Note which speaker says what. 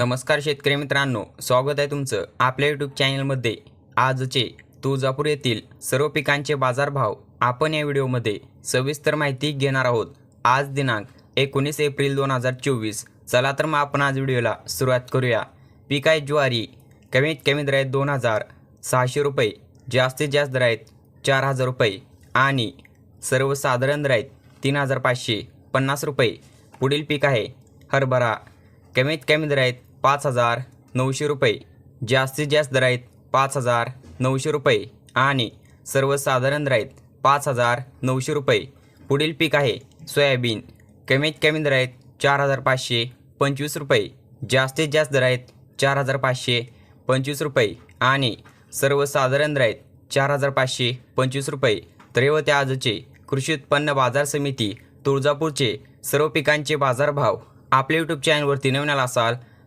Speaker 1: नमस्कार शेतकरी मित्रांनो स्वागत आहे तुमचं आपल्या यूट्यूब चॅनलमध्ये. आजचे तुळजापूर येथील सर्व पिकांचे बाजारभाव आपण या व्हिडिओमध्ये सविस्तर माहिती घेणार आहोत. आज दिनांक एकोणीस एप्रिल दोन हजार चोवीस. चला तर मग आपण आज व्हिडिओला सुरुवात करूया. पीक आहे ज्वारी कमीत कमी दर आहेत दोन हजार सहाशे रुपये जास्तीत जास्त दर आहेत चार हजार रुपये आणि सर्वसाधारण दर आहेत तीन हजार पाचशे पन्नास रुपये. पुढील पीक आहे हरभरा कमीत कमी दर आहेत पाच हजार नऊशे रुपये. जास्तीत जास्त दर आहेत पाच हजार नऊशे रुपये आणि सर्वसाधारण दर आहेत पाच हजार नऊशे रुपये. पुढील पीक आहे सोयाबीन. कमीत कमी दर आहेत चार हजार पाचशे पंचवीस रुपये. जास्तीत जास्त दर आहेत चार हजार पाचशे पंचवीस रुपये आणि सर्वसाधारण दर आहेत चार हजार पाचशे पंचवीस रुपये. तर आजचे कृषी उत्पन्न बाजार समिती तुळजापूरचे सर्व पिकांचे बाजारभाव. आपल्या यूट्यूब चॅनलवरती नवीन आला असाल